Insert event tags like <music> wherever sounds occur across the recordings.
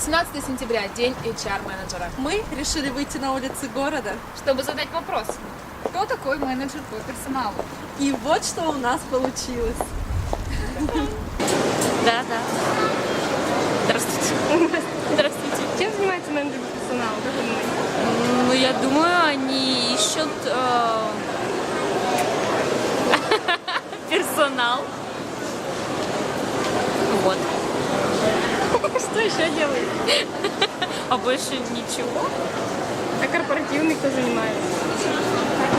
18 сентября, день HR-менеджера. Мы решили выйти на улицы города. Чтобы задать вопрос, кто такой менеджер по персоналу? И вот что у нас получилось. Да, да. Здравствуйте. Здравствуйте. Чем занимается менеджер персонала, как вы думаете? Ну, я думаю, они ищут э, <laughs> персонал. Вот. Делает? А больше ничего. А корпоративный кто занимается?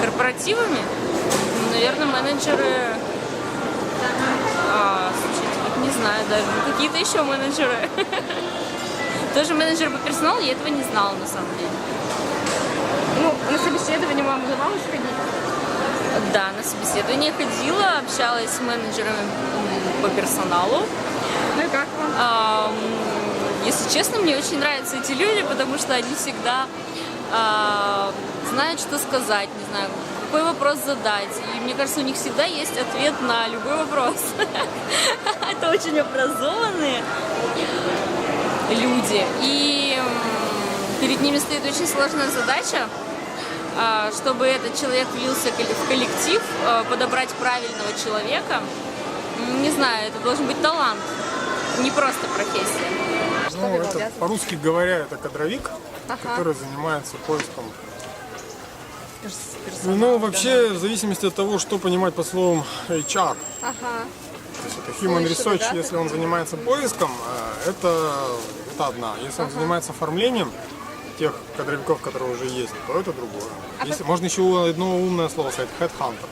Корпоративами? Ну, Наверное, менеджеры... А, слушайте, не знаю даже. Ну, Какие-то еще менеджеры. <laughs> Тоже менеджер по персоналу, я этого не знала на самом деле. Ну, на собеседование вам удавалось ходить? Да, на собеседование ходила, общалась с менеджерами по персоналу. Ну и как вам? А, Если честно, мне очень нравятся эти люди, потому что они всегда а, знают, что сказать, не знаю, какой вопрос задать. И мне кажется, у них всегда есть ответ на любой вопрос. <laughs> Это очень образованные люди. И перед ними стоит очень сложная задача, а, чтобы этот человек влился в коллектив, а, подобрать правильного человека. Не знаю, это должен быть талант, не просто профессия. Ну, это по-русски говоря, это кадровик, который занимается поиском. Ну, вообще, в зависимости от того, что понимать по словам HR. Ага. То есть это human research, если он занимается поиском, э, это, это одна. Если он занимается оформлением тех кадровиков, которые уже есть, то это другое. Если, можно еще одно умное слово сказать, headhunter.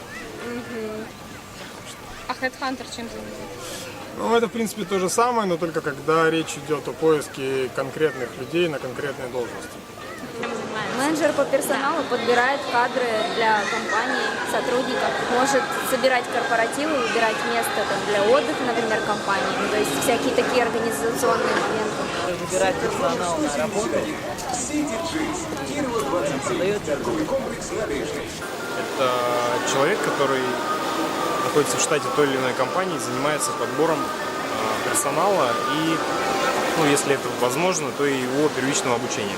А Headhunter чем занимается? Ну, это, в принципе, то же самое, но только когда речь идет о поиске конкретных людей на конкретные должности. Менеджер по персоналу подбирает кадры для компании, сотрудников, может собирать корпоративы, выбирать место там, для отдыха, например, компании, ну, то есть всякие такие организационные моменты. выбирать персонал на работу. Это человек, который находится в штате той или иной компании, занимается подбором э, персонала и, ну, если это возможно, то и его первичного обучения.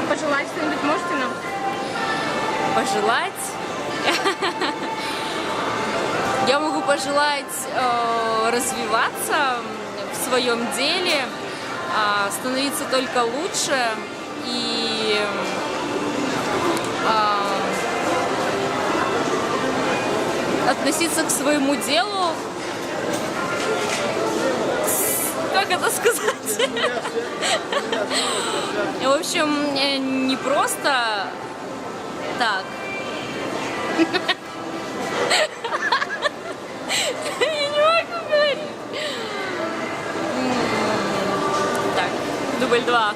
А пожелать что-нибудь можете нам? Пожелать? <laughs> Я могу пожелать э, развиваться в своем деле, а, становиться только лучше и относиться к своему делу. Как это сказать? В общем, э, не просто так. Я не могу говорить. Так, дубль два.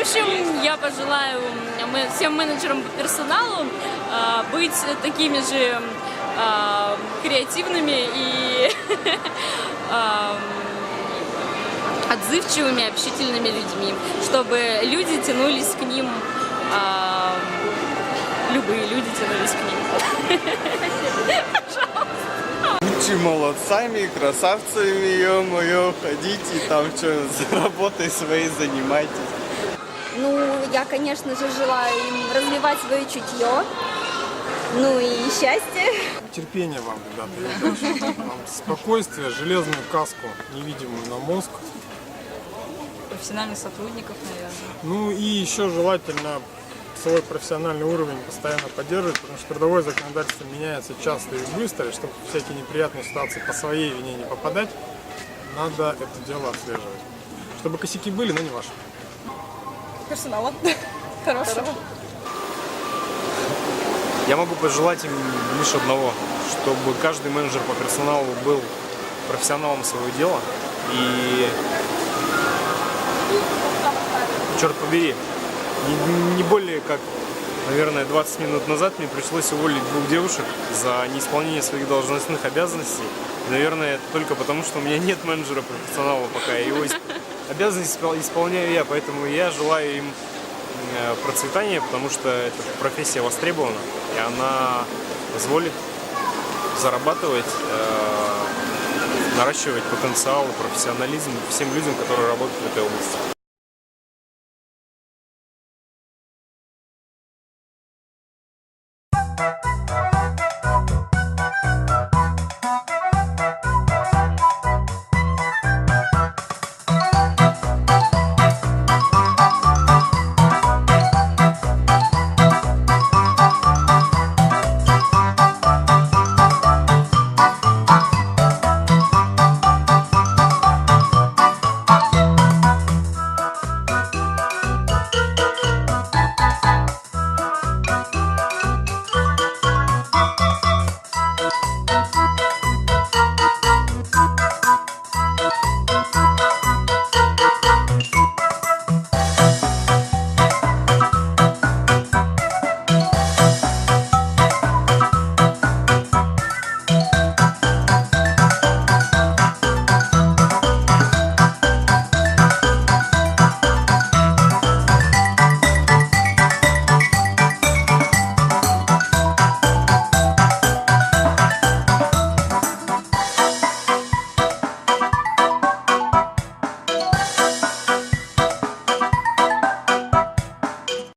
Общем, я пожелаю всем менеджерам по персоналу а, быть такими же а, креативными и а, <laughs> отзывчивыми, общительными людьми, чтобы люди тянулись к ним, а, любые люди тянулись к ним. Будьте молодцами, красавцами, ё-моё, ходите там что, работой своей занимайтесь. Ну, я, конечно же, желаю им развивать свое чутье, ну и счастье. Терпение вам, ребята. Вам спокойствие, железную каску, невидимую на мозг. Профессиональных сотрудников, наверное. Ну и еще желательно свой профессиональный уровень постоянно поддерживать, потому что трудовое законодательство меняется часто и быстро, и чтобы в всякие неприятные ситуации по своей вине не попадать, надо это дело отслеживать. Чтобы косяки были, но не ваши. Персонала. <laughs> Хорошего. Я могу пожелать им лишь одного, чтобы каждый менеджер по персоналу был профессионалом своего дела и, черт побери, не, не более как, наверное, 20 минут назад мне пришлось уволить двух девушек за неисполнение своих должностных обязанностей. Наверное, это только потому, что у меня нет менеджера по персоналу пока, его испол- исполняю я, поэтому я желаю им э, процветания, потому что эта профессия востребована, и она позволит зарабатывать, э, наращивать потенциал и профессионализм всем людям, которые работают в этой области.